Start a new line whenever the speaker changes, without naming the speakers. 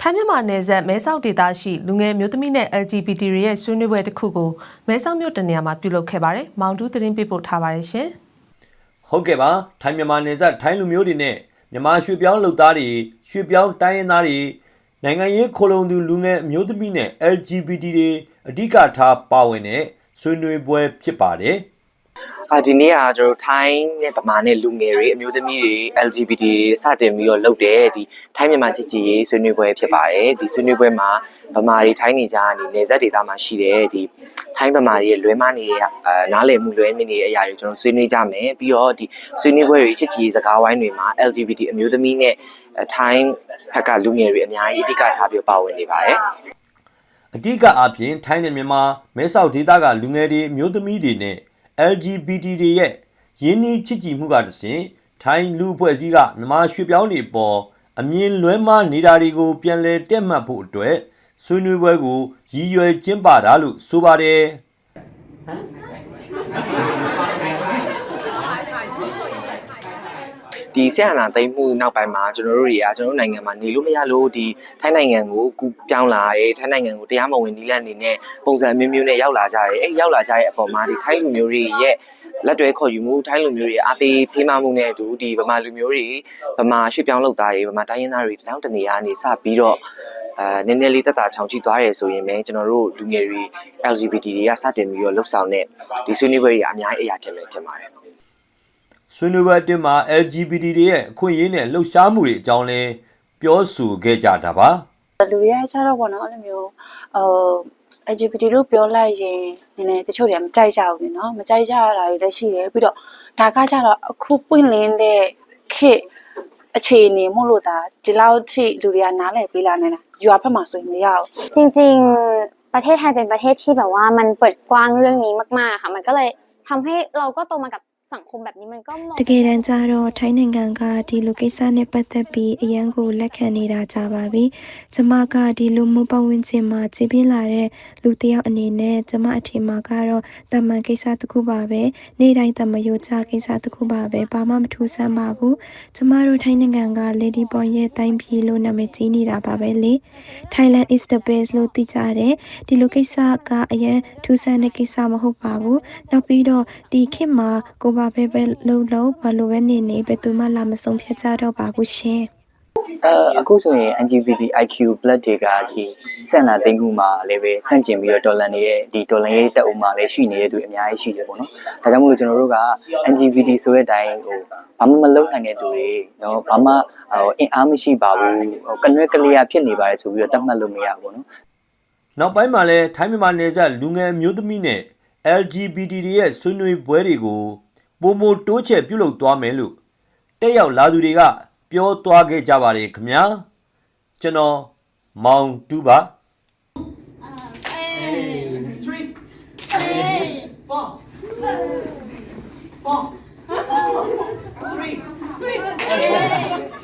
ထိုင်းမြန်မာနယ်စပ်မဲဆောက်ဒေသရှိလူငယ်မျိုးသမီးနဲ့ LGBT တွေရဲ့ဆွေးနွေးပွဲတစ်ခုကိုမဲဆောက်မြို့တနေရာမှာပြုလုပ်ခဲ့ပါတယ်။မောင်တူးသတင်းပေးပို့ထားပါတယ်ရှင်။
ဟုတ်ကဲ့ပါထိုင်းမြန်မာနယ်စပ်ထိုင်းလူမျိုးတွေနဲ့မြန်မာရွှေပြောင်းလူသားတွေရွှေပြောင်းတိုင်းရင်းသားတွေနိုင်ငံရေးခိုလုံသူလူငယ်အမျိုးသမီးနဲ့ LGBT တွေအဓိကထားပါဝင်တဲ့ဆွေးနွေးပွဲဖြစ်ပါတယ်
အာဒီနေ့ကကျွန်တော်တို့ထိုင်းနဲ့ဗမာနဲ့လူငယ်တွေအမျိုးသမီးတွေ LGBT တွေစတင်ပြီးတော့လုပ်တဲ့ဒီထိုင်းမြန်မာချစ်ကြည်ရေးဆွေးနွေးပွဲဖြစ်ပါတယ်ဒီဆွေးနွေးပွဲမှာဗမာတွေထိုင်းနေကြကနေနေဆက်ဒေသမှာရှိတဲ့ဒီထိုင်းဗမာတွေရဲ့လွဲမနေတဲ့အာနားလည်မှုလွဲနေနေတဲ့အရာတွေကျွန်တော်ဆွေးနွေးကြမယ်ပြီးတော့ဒီဆွေးနွေးပွဲတွေချစ်ကြည်ရေးစကားဝိုင်းတွေမှာ LGBT အမျိုးသမီးနဲ့အဲထိုင်းဘက်ကလူငယ်တွေအများကြီးအဓိကထားပြီးတော့ပါဝင်နေပါတယ်
အဓိကအားဖြင့်ထိုင်းနဲ့မြန်မာမဲဆောက်ဒေသကလူငယ်တွေမျိုးသမီးတွေနဲ့ LGBT တွေရဲ့ရင်းနှီးချစ်ကြည်မှုကတည်းကထိုင်းလူအဖွဲ့အစည်းကမြန်မာရွှေပြောင်းတွေပေါ်အမြင်လွဲမှားနေတာတွေကိုပြန်လည်တက်မှတ်ဖို့အတွက်ဆွေးနွေးပွဲကိုရည်ရွယ်ကျင်းပတာလို့ဆိုပါတယ်
ဒီဆက်အာဏာသိမ်းမှုနောက်ပိုင်းမှာကျွန်တော်တို့တွေကကျွန်တော်တို့နိုင်ငံမှာနေလို့မရလို့ဒီထိုင်းနိုင်ငံကိုကူပြောင်းလာရဲထိုင်းနိုင်ငံကိုတရားမဝင်နည်းလမ်းနေနဲ့ပုံစံမျိုးမျိုးနဲ့ရောက်လာကြရဲအဲ့ရောက်လာကြရဲ့အပေါ်မှာဒီထိုင်းလူမျိုးတွေရဲ့လက်တွဲခေါ်ယူမှုထိုင်းလူမျိုးတွေအားပေးဖေးမမှုနဲ့အတူဒီဗမာလူမျိုးတွေဗမာရွှေ့ပြောင်းလုပ်သားတွေဗမာတိုင်းရင်းသားတွေတောင်းတနေရနေစပြီးတော့အာနည်းနည်းလေးတက်တာချောင်ချိသွားရဲဆိုရင်ပဲကျွန်တော်တို့လူငယ်တွေ LGBT တွေကစတင်ပြီးတော့လှုပ်ဆောင်တဲ့ဒီဆွေးနွေးပွဲတွေကအများကြီးအရာတင်မယ်တင်ပါတယ်
ဆွေးနွေးပွဲအတွင်းမှာ LGBT တွေရဲ့အခွင့်အရေးနဲ့လှုပ်ရှားမှုတွေအကြောင်းလဲပြောဆိုခဲ့ကြတာပါ
လူတွေကကျတော့ပေါ့နော်အဲ့လိုမျိုးဟို LGBT လို့ပြောလိုက်ရင်နည်းနည်းတချို့တွေကမကြိုက်ကြဘူးလေနော်မကြိုက်ကြတာတွေလည်းရှိတယ်ပြီးတော့ဒါကကျတော့အခုပွင့်လင်းတဲ့ခေတ်အခြေအနေမို့လို့ဒါဒီလောက်ထိလူတွေကနားလည်ပေးလာနေတာရွာဘက်မှာဆိုရင်မရဘူး
จริงๆ ประเทศไทยเป็นประเทศที่แบบว่ามันเปิดกว้างเรื่องนี้มากๆค่ะ มันก็เลยทำให้เราก็โตมากับ สังคมแบบนี้มันก็มอง
တကယ်တမ်းကျတော့ထိုင်းနိုင်ငံကဒီလိုကိစ္စနဲ့ပတ်သက်ပြီးအရန်ကိုလက်ခံနေတာကြပါပြီ။ကျမကဒီလူမှုပတ်ဝန်းကျင်မှာကြည်ပြင်းလာတဲ့လူတစ်ယောက်အနေနဲ့ကျမအထင်မှာကတော့တမန်ကိစ္စတစ်ခုပါပဲ။နေ့တိုင်းတမယိုချကိစ္စတစ်ခုပါပဲ။ဘာမှမထူးဆန်းပါဘူး။ကျမတို့ထိုင်းနိုင်ငံက Lady Boy ရဲ့တိုင်းပြည်လို့နာမည်ကြီးနေတာပါပဲလေ။ Thailand is the best လို့သိကြတယ်။ဒီလိုကိစ္စကအရန်ထူးဆန်းတဲ့ကိစ္စမဟုတ်ပါဘူး။နောက်ပြီးတော့ဒီခေတ်မှာကို ပါပဲပဲလှုပ်လှုပ်ဘာလို့ပဲနေနေဘယ်သူမှလာမဆုံးဖြတ်ကြတော့ပါဘူးရှင်။
အဲအခုဆိုရင် LGBTIQ+ တွေကဒီဆန္ဒသိမ်းမှုမှာလည်းပဲဆန့်ကျင်ပြီးတော့ဒေါ်လာနေတဲ့ဒီဒေါ်လာရေးတက်အုံမှာလည်းရှိနေတဲ့သူအများကြီးရှိတယ်ပေါ့နော်။ဒါကြောင့်မို့လို့ကျွန်တော်တို့က LGBT ဆိုတဲ့အတိုင်းဟိုဘာမှမလုပ်နိုင်တဲ့သူတွေနော်ဘာမှဟိုအင်အားမရှိပါဘူးဟိုကနွဲကလေးရဖြစ်နေပါတယ်ဆိုပြီးတော့တတ်မှတ်လို့မရဘူးပေါ့နော်
နောက်ပိုင်းမှာလဲထိုင်းမြန်မာနယ်စပ်လူငယ်မျိုးသမီးနဲ့ LGBT တွေရဲ့ဆွေးနွေးပွဲတွေကို ပုံမတိုးချဲ့ပြုလုပ်သွားမယ်လို့တက်ရောက်လာသူတွေကပြောသွားခဲ့ကြပါတယ်ခင်ဗျာကျွန်တော်မောင်တူးပါ three, four, four, three, three.